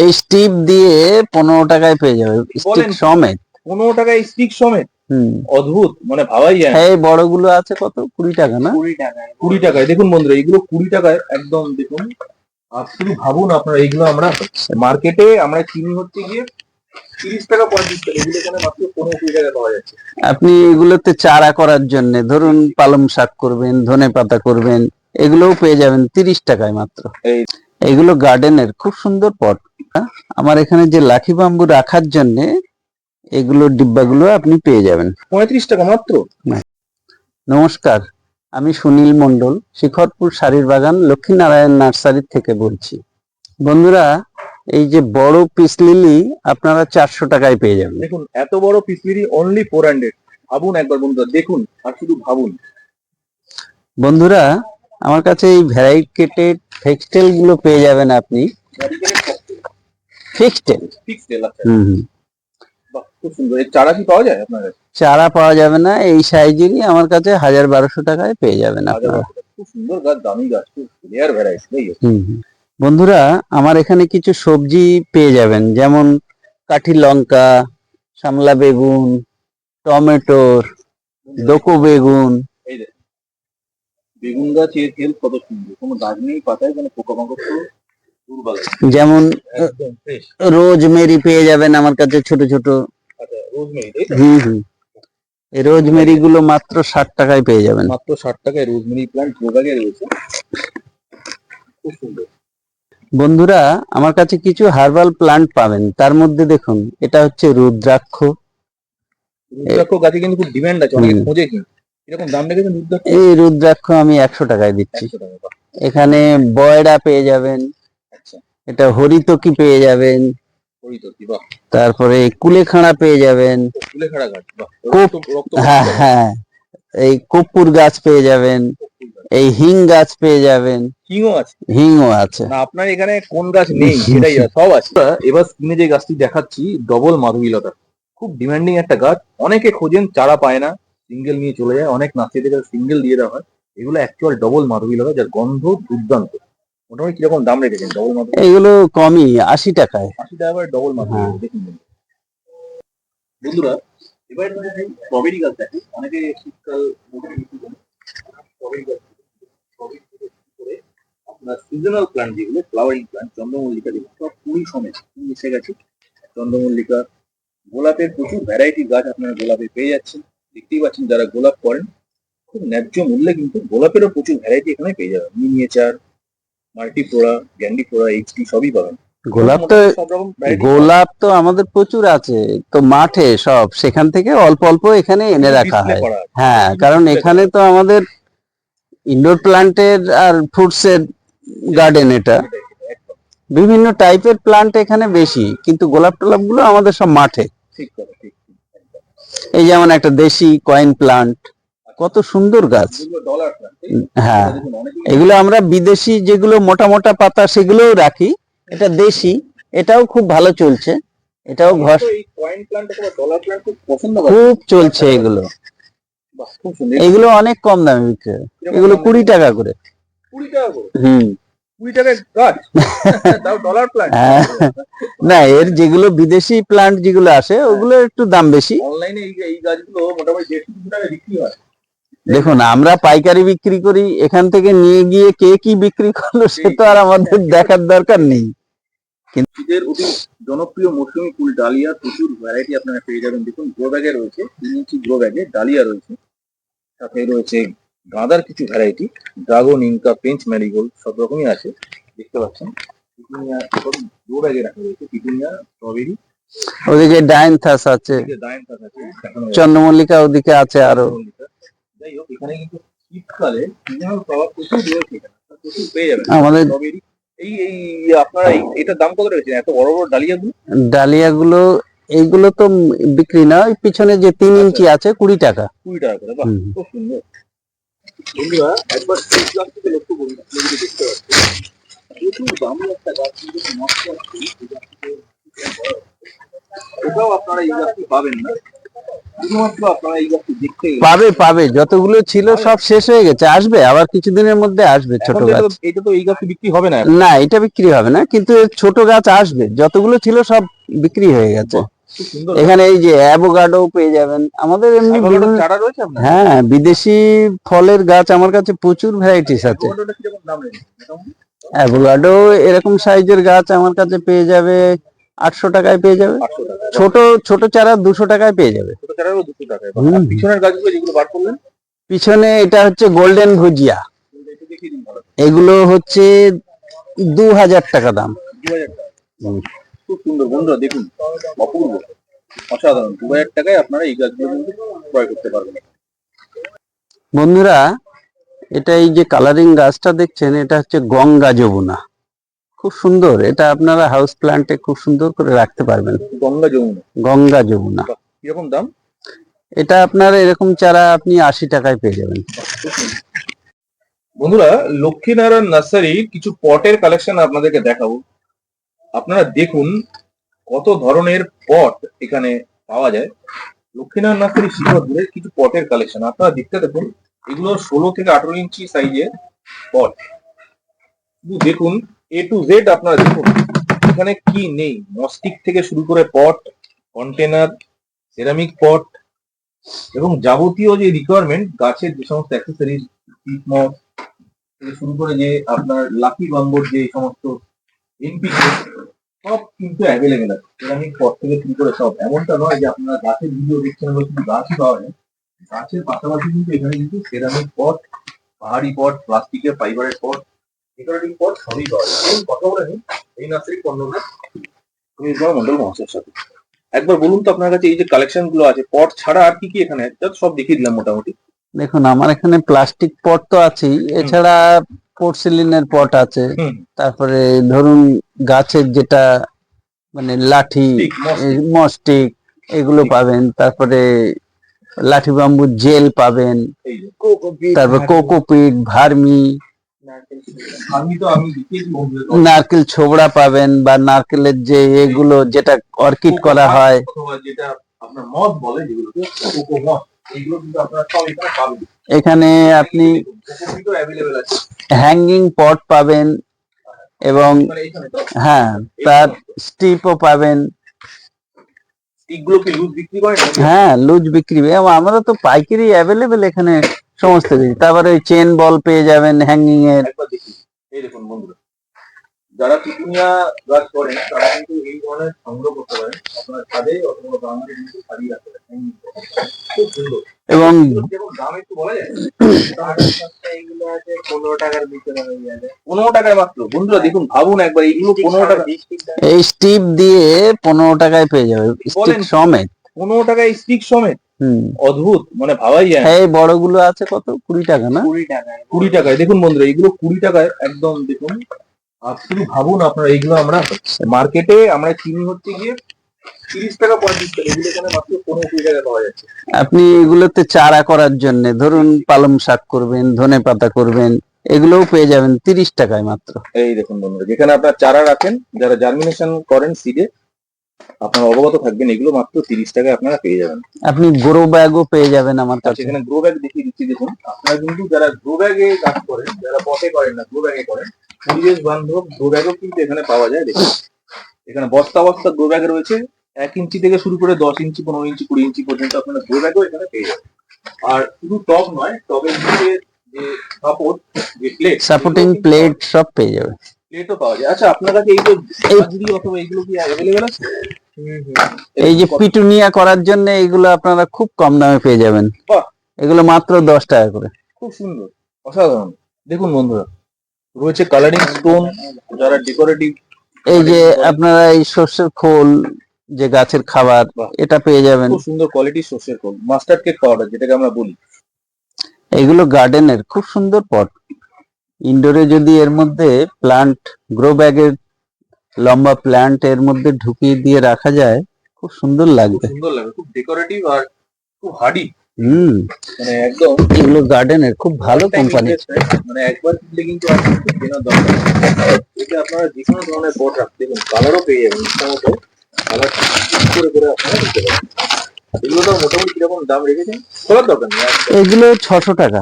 এই স্টিপ দিয়ে পনেরো টাকায় পেয়ে যাবে। স্টিক সমেত। পনেরো টাকায় স্টিক সমেত? হুম। অদ্ভুত মানে ভাবাই যায় না। এই বড়গুলো আছে কত? কুড়ি টাকা না? কুড়ি টাকায় কুড়ি টাকায়। দেখুন বন্ধুরা এইগুলো কুড়ি টাকায় একদম দেখুন। আর শুধু ভাবুন আপনারা এইগুলো আমরা মার্কেটে আমরা কিনি হচ্ছে গিয়ে তিরিশ টাকা পঁয়ত্রিশ টাকা। এগুলো এখানে মাত্র পনেরো কুড়ি টাকা পাওয়া যাচ্ছে? আপনি এগুলোতে চারা করার জন্য ধরুন পালং শাক করবেন ধনে পাতা করবেন এগুলোও পেয়ে যাবেন তিরিশ টাকায় মাত্র। এই এগুলো গার্ডেনের খুব সুন্দর পট। আমার এখানে যে লাঠি বাম্বু রাখার জন্য এগুলো ডিব্বাগুলো আপনি পেয়ে যাবেন। পঁয়ত্রিশ টাকা মাত্র? নমস্কার আমি সুনীল মণ্ডল শিখরপুর শাড়ির বাগান লক্ষ্মীনারায়ণ নার্সারি থেকে বলছি। বন্ধুরা এই যে বড় পিস লিলি আপনারা চারশো টাকায় পেয়ে যাবেন। দেখুন এত বড় পিসিরি অনলি ফোর হান্ড্রেড ভাবুন একবার বন্ধুরা দেখুন আর শুধু ভাবুন। বন্ধুরা আমার কাছে এই ভ্যারাইটেড টেক্সটাইলগুলো পেয়ে যাবেন আপনি। ফিক্সটেল? ফিক্স তেল হুম হুম। খুব সুন্দর। চারা কি পাওয়া যায় আপনার চারা পাওয়া যাবে না এই সাইজেরই আমার কাছে হাজার বারোশো টাকায় পেয়ে যাবেন আপনারা। খুব সুন্দর গাছ দামি গাছ খুব রেয়ার ভ্যারাইটি তাই তো? হুম হুম। বন্ধুরা আমার এখানে কিছু সবজি পেয়ে যাবেন যেমন কাঠি লঙ্কা সামলা বেগুন টমেটোর ডোকো বেগুন বেগুন গাছ এর হেলথ কত সুন্দর? কোনো দাগ নেই পাতায় কোনো পোকামাকড় তো যেমন রোজমেরি পেয়ে যাবেন আমার কাছে ছোট ছোট। হুম হুম। এই রোজমেরি গুলো মাত্র ষাট টাকায় পেয়ে যাবেন। মাত্র ষাট টাকায় রোজমেরি প্ল্যান্ট গোবাগে রয়েছে। খুব সুন্দর। বন্ধুরা আমার কাছে কিছু হার্বাল প্লান্ট পাবেন। তার মধ্যে দেখুন এটা হচ্ছে রুদ্রাক্ষ। রুদ্রাক্ষ গাছে কিন্তু খুব ডিমান্ড আছে অনেকে খোঁজে কি এরকম দাম রেখেছেন রুদ্রাক্ষ? এই রুদ্রাক্ষ আমি একশো টাকায় দিচ্ছি। একশো টাকা বাহ, এখানে বয়রা পেয়ে যাবেন। আচ্ছা। এটা হরিতকি পেয়ে যাবেন। বাহ। তারপরে কুলেখাড়া পেয়ে যাবেন। ফুলে গাছ বাহ। রক্ত রক্ত হ্যাঁ হ্যাঁ। এই কর্পূর গাছ পেয়ে যাবেন। এই হিং গাছ পেয়ে যাবেন। হিংও আছে? হিংও আছে। না আপনার এখানে কোন গাছ নেই? সেটাই সব আছে। এবার স্ক্রিনে যে গাছটি দেখাচ্ছি ডবল মাধবীলতা খুব ডিমান্ডিং একটা গাছ। অনেকে খোঁজেন চারা পায় না। সিঙ্গেল নিয়ে চলে যায়। অনেক নার্সারিতে সিঙ্গেল দিয়ে দেওয়া হয় এগুলো অ্যাকচুয়াল ডবল মাধবীলতা যার গন্ধ দুর্দান্ত। মোটামুটি কীরকম দাম রেখেছেন ডবল মাধবী? এগুলো কমই আশি টাকায়। আশি টাকা ডবল মাধবী হ্যাঁ। দেখুন। বন্ধুরা এবার স্ট্রবেরি গাছ দেখে অনেকে শীতকাল স্ট্রবেরি গাছ আপনার সিজনাল প্ল্যান্ট যেগুলো ফ্লাওয়ারিং প্ল্যান্ট চন্দ্রমল্লিকা যেগুলো সব কুড়ি সমেত মিশে গেছে। চন্দ্রমল্লিকা গোলাপের প্রচুর ভ্যারাইটি গাছ আপনারা গোলাপে পেয়ে যাচ্ছেন। দেখতেই পাচ্ছেন যারা গোলাপ করেন খুব ন্যায্য মূল্যে কিন্তু গোলাপেরও প্রচুর ভ্যারাইটি এখানে পেয়ে যাবেন। মিনিয়েচার মাল্টিফ্লোরা গ্যান্ডিফ্লোরা এইচডি সবই পাবেন। গোলাপ তো গোলাপ তো আমাদের প্রচুর আছে তো মাঠে সব সেখান থেকে অল্প অল্প এখানে এনে রাখা হয়। হ্যাঁ কারণ এখানে তো আমাদের ইনডোর প্লান্টের আর ফ্রুটসের গার্ডেন এটা। বিভিন্ন টাইপের প্লান্ট এখানে বেশি কিন্তু গোলাপ টোলাপগুলো আমাদের সব মাঠে। ঠিক ঠিক। এই যেমন একটা দেশি কয়েন প্লান্ট কত সুন্দর গাছ। হ্যাঁ এগুলো আমরা বিদেশি যেগুলো মোটা মোটা পাতা সেগুলোও রাখি এটা দেশি এটাও খুব ভালো চলছে এটাও ঘর খুব পছন্দ করে? খুব চলছে এগুলো। এগুলো অনেক কম দামে বিক্রি এগুলো কুড়ি টাকা করে। কুড়ি টাকা করে? হুম। হ্যাঁ। না এর যেগুলো বিদেশি প্লান্ট যেগুলো আসে ওগুলো একটু দাম বেশি। অনলাইনে এই এই গাছগুলো মোটামুটি বিক্রি হয়। দেখুন আমরা পাইকারি বিক্রি করি এখান থেকে নিয়ে গিয়ে কে কি বিক্রি করল সে তো আর আমাদের দেখার দরকার নেই। অতি জনপ্রিয় মৌসুমী ফুল ডালিয়া প্রচুর ভ্যারাইটি আপনারা পেয়ে যাবেন। দেখুন গ্রো ব্যাগে রয়েছে তিন ইঞ্চি গ্রো ব্যাগে ডালিয়া রয়েছে। সাথে রয়েছে গাঁদার কিছু variety dragon Inca French marigold সব রকমই আছে। দেখতে পাচ্ছেন? পিটুনিয়া সব গ্রো ব্যাগে রাখা রয়েছে। পিটুনিয়া স্ট্রবেরি ওদিকে ডায়নথাস আছে। চন্দ্রমল্লিকা ওদিকে আছে আরও। যাই হোক এখানে কিন্তু শীতকালে সিজনাল প্রচুর রয়েছে প্রচুর পেয়ে যাবেন। আমাদের এই এই আপনারা এটার দাম কত রয়েছে? এত বড় বড় ডালিয়াগুলো? ডালিয়া গুলো এইগুলো তো বিক্রি না। পিছনে যে তিন ইঞ্চি আছে কুড়ি টাকা। কুড়ি টাকা করে। বাহ খুব সুন্দর। বন্ধুরা একবার লক্ষ্য করুন দেখতে প্রচুর দামি একটা গাছ কিন্তু নষ্ট হচ্ছে আপনারা এই গাছটি পাবেন না। শুধুমাত্র আপনারা এই গাছটি দেখতে পাবে পাবে। যতগুলো ছিল সব শেষ হয়ে গেছে আসবে। আবার কিছুদিনের মধ্যে আসবে ছোট গাছ। এটা- তো এই গাছ বিক্রি হবে না না এটা বিক্রি হবে না কিন্তু ছোট গাছ আসবে। যতগুলো ছিল সব বিক্রি হয়ে গেছে। এখানে এই যে অ্যাভোগাডো পেয়ে যাবেন। আমাদের এমনি বিভিন্ন চারা রয়েছে হ্যাঁ বিদেশি ফলের গাছ আমার কাছে প্রচুর ভ্যারাইটিস আছে? অ্যাভোগাডো এরকম সাইজের গাছ আমার কাছে পেয়ে যাবে আটশো টাকায় পেয়ে যাবে। ছোট ছোট চারা দুশো টাকায় পেয়ে যাবে। পিছনে এটা হচ্ছে গোল্ডেন ভুজিয়া। এগুলো হচ্ছে দু হাজার টাকা দাম। খুব সুন্দর বন্ধুরা দেখুন অপূর্ব অসাধারণ। দু হাজার টাকায় আপনারা এই গাছগুলো কিন্তু ক্রয় করতে পারবেন। বন্ধুরা এটা এই যে কালারিং গাছটা দেখছেন এটা হচ্ছে গঙ্গা যমুনা। খুব সুন্দর এটা আপনারা হাউস প্ল্যান্টে খুব সুন্দর করে রাখতে পারবেন। গঙ্গা যমুনা। গঙ্গা যমুনা। কীরকম দাম? এটা আপনার এরকম চারা আপনি আশি টাকায় পেয়ে যাবেন। বন্ধুরা লক্ষ্মীনারায়ণ নার্সারির কিছু পটের কালেকশন আপনাদেরকে দেখাবো। আপনারা দেখুন কত ধরনের পট এখানে পাওয়া যায়। লক্ষ্মীনারায়ণ নার্সারি শিবপুরের কিছু পটের কালেকশন আপনারা দেখতে দেখুন এগুলো ষোলো থেকে আঠারো ইঞ্চি সাইজের পট দেখুন এ টু জেড আপনারা দেখুন, এখানে কি নেই। মস্টিক থেকে শুরু করে পট কন্টেনার সেরামিক পট এবং যাবতীয় যে রিকোয়ারমেন্ট গাছের যে সমস্ত অ্যাক্সেসরিজ শুরু করে যে আপনার লাকি বাম্বোর যে সমস্ত এনপিকে সব কিন্তু অ্যাভেলেবেল আছে। সেরামিক পট থেকে শুরু করে সব। এমনটা নয় যে আপনারা গাছের ভিডিও দেখছেন বলে শুধু গাছই পাওয়া যায় গাছের পাশাপাশি কিন্তু এখানে কিন্তু সেরামিক পট পাহাড়ি পট প্লাস্টিকের ফাইবারের পট ডেকোরেটিভ পট সবই পাওয়া যায়। চলুন কথা বলে নিন এই নার্সারি কর্ণনা নির্মল মন্ডল মহাশয়ের সাথে। একবার বলুন তো আপনার কাছে এই যে কালেকশনগুলো আছে পট ছাড়া আর কি কি এখানে? সব দেখিয়ে দিলাম মোটামুটি। দেখুন আমার এখানে প্লাস্টিক পট তো আছেই। এছাড়া পোর্সিলিনের পট আছে। তারপরে ধরুন গাছের যেটা মানে লাঠি মস্টিক এগুলো পাবেন। তারপরে লাঠি বাম্বু জেল পাবেন। তারপর কোকোপিট ভার্মি। নারকেল ছোবড়া। পাবেন বা নারকেলের যে এগুলো যেটা অর্কিড করা হয়। যেটা আপনার মদ বলে যেগুলোকে কিন্তু আপনারা সব এখানে পাবেন। এখানে আপনি হ্যাঙ্গিং পট পাবেন এবং মানে হ্যাঁ তার স্টিপও পাবেন। হ্যাঁ লুজ বিক্রি। এবং আমরা তো পাইকারি অ্যাভেলেবেল এখানে সমস্ত কিছু তারপরে ওই চেন বল পেয়ে যাবেন হ্যাঙ্গিং এর। এই দেখুন বন্ধুরা। যারা পিটুনিয়া গাছ করেন তারা কিন্তু এই ধরনের সংগ্রহ করতে পারেন। আপনার ছাদে অথবা বাগানে কিন্তু সারিয়ে রাখতে পারেন। খুব সুন্দর। এবং দাম একটু বলা যায়? এইগুলো আছে পনেরো টাকার ভিতরে হয়ে যাবে। পনেরো টাকায় মাত্র। বন্ধুরা দেখুন ভাবুন একবার এইগুলো পনেরো টাকা এই স্টিপ দিয়ে পনেরো টাকায় পেয়ে যাবে। স্টিক সমেত? পনেরো টাকায় স্টিক সমেত? হুম। অদ্ভুত মানে ভাবাই যায় না। এই বড়গুলো আছে কত? কুড়ি টাকা না? কুড়ি টাকায়। কুড়ি টাকায়। দেখুন বন্ধুরা এইগুলো কুড়ি টাকায় একদম দেখুন শুধু ভাবুন আপনারা এইগুলো আমরা মার্কেটে আমরা কিনি হচ্ছে গিয়ে তিরিশ টাকা পঁয়ত্রিশ টাকা এগুলো এখানে মাত্র পনেরো কুড়ি টাকা পাওয়া যাচ্ছে? আপনি এগুলোতে চারা করার জন্য ধরুন পালং শাক করবেন ধনে পাতা করবেন এগুলোও পেয়ে যাবেন তিরিশ টাকায় মাত্র। এই দেখুন বন্ধুরা যেখানে আপনার চারা রাখেন যারা জার্মিনেশন করেন সিডে আপনারা অবগত থাকবেন এগুলো মাত্র তিরিশ টাকায় আপনারা পেয়ে যাবেন। আপনি গ্রো ব্যাগও পেয়ে যাবেন আমার আচ্ছা কাছে। এখানে গ্রো ব্যাগ দেখিয়ে দিচ্ছি দেখুন আপনারা কিন্তু যারা গ্রো ব্যাগে কাজ করেন যারা পটে করেন না গ্রো ব্যাগে করেন পরিবেশ বান্ধব গ্রো ব্যাগও কিন্তু এখানে পাওয়া যায় দেখুন। এখানে বস্তা বস্তা গ্রো ব্যাগ রয়েছে। এক ইঞ্চি থেকে শুরু করে দশ ইঞ্চি পনেরো ইঞ্চি কুড়ি ইঞ্চি পর্যন্ত আপনারা গ্রো ব্যাগও এখানে পেয়ে যাবেন। আর শুধু টপ নয় টবের নিচে যে সাপোর্ট যে প্লেট সাপোর্টিং প্লেট সব পেয়ে যাবে প্লেটও পাওয়া যায়। আচ্ছা আপনার কাছে এই যে হাজরি অথবা এইগুলো কি অ্যাভেলেবেল আছে? এই যে পিটুনিয়া করার জন্য এগুলো আপনারা খুব কম দামে পেয়ে যাবেন। বাহ। এগুলো মাত্র দশ টাকা করে। খুব সুন্দর অসাধারণ। দেখুন বন্ধুরা রয়েছে কালারিং স্টোন যারা ডেকোরেটিভ এই যে আপনারা এই সর্ষের খোল যে গাছের খাবার। এটা পেয়ে যাবেন। খুব সুন্দর কোয়ালিটি সর্ষের খোল মাস্টার্ড কেক পাউডার যেটাকে আমরা বলি। এগুলো গার্ডেনের খুব সুন্দর পট ইনডোরে যদি এর মধ্যে প্লান্ট গ্রো ব্যাগের লম্বা প্ল্যান্ট এর মধ্যে ঢুকিয়ে দিয়ে রাখা যায় খুব সুন্দর লাগবে। সুন্দর লাগে খুব ডেকোরেটিভ আর খুব হার্ডি হুম। মানে একদম এগুলো গার্ডেনের খুব ভালো কোম্পানি মানে একবার কিনলে কিন্তু কেনার দরকার এটা আপনারা যে কোনো ধরনের রাখতে কালারও পেয়ে যাবেন ইচ্ছামতো। কালার করে করে আপনারা নিতে পারেন। এগুলো তো মোটামুটি কীরকম দাম রেখেছেন? খোলার দরকার নেই এগুলো ছশো টাকা।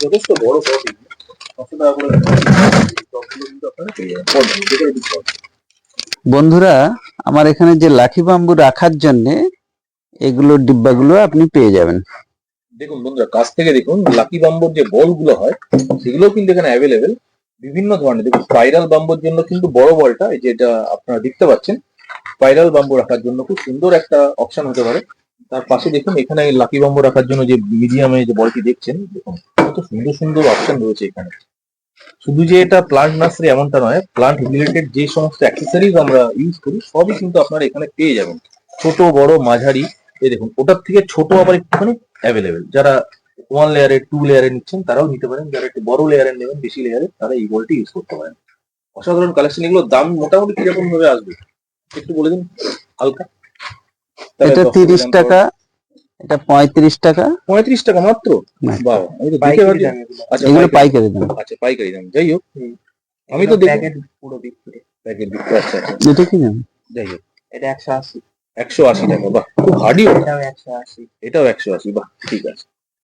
যথেষ্ট বড় টপ ছশো টাকা করে টপগুলো কিন্তু আপনারা পেয়ে যাবেন। পদ্ম, যেটা এদিক পদ্ম। বন্ধুরা আমার এখানে যে লাঠি বাম্বু রাখার জন্য এগুলো ডিব্বাগুলো আপনি পেয়ে যাবেন। দেখুন বন্ধুরা, কাছ থেকে দেখুন লাকি বাম্বোর যে বলগুলো হয়, সেগুলোও কিন্তু এখানে অ্যাভেলেবেল বিভিন্ন ধরনের, দেখুন স্পাইরাল বাম্বোর জন্য কিন্তু বড় বলটা যেটা আপনারা দেখতে পাচ্ছেন। স্পাইরাল বাম্বু রাখার জন্য খুব সুন্দর একটা অপশন হতে পারে। তার পাশে দেখুন, এখানে লাকি বাম্বু রাখার জন্য যে মিডিয়ামে যে বলটি দেখছেন, দেখুন, কত সুন্দর সুন্দর অপশন রয়েছে এখানে। শুধু যে এটা প্লান্ট নার্সারি এমনটা নয় প্লান্ট রিলেটেড যে সমস্ত অ্যাক্সেসরিজ আমরা ইউজ করি, সবই কিন্তু আপনারা এখানে পেয়ে যাবেন। ছোট, বড়, মাঝারি এই দেখুন ওটার থেকে ছোট আবার একটুখানি অ্যাভেলেবেল যারা ওয়ান লেয়ারের টু লেয়ারে নিচ্ছেন তারাও নিতে পারেন। যারা একটু বড় লেয়ারের নেবেন বেশি লেয়ারে তারা এই বলটি ইউজ করতে পারেন। অসাধারণ কালেকশন এগুলোর দাম মোটামুটি কীরকম ভাবে আসবে? একটু বলে দিন হালকা। এটা তিরিশ টাকা এটা পঁয়ত্রিশ টাকা। পঁয়ত্রিশ টাকা মাত্র? হ্যাঁ। বাহ আমি তো দেখে ভাবছি আচ্ছা এগুলো পাইকারি। দাম। আচ্ছা পাইকারি দাম। যাই হোক আমি তো দেখি। পুরো বিক্রি প্যাকেট বিক্রি আচ্ছা আচ্ছা। এটা কি দাম? যাই হোক। এটা একশো আশি। একশো আশি টাকা বাহ খুব হার্ডি এটাও একশো আশি। এটাও একশো আশি বাহ ঠিক আছে।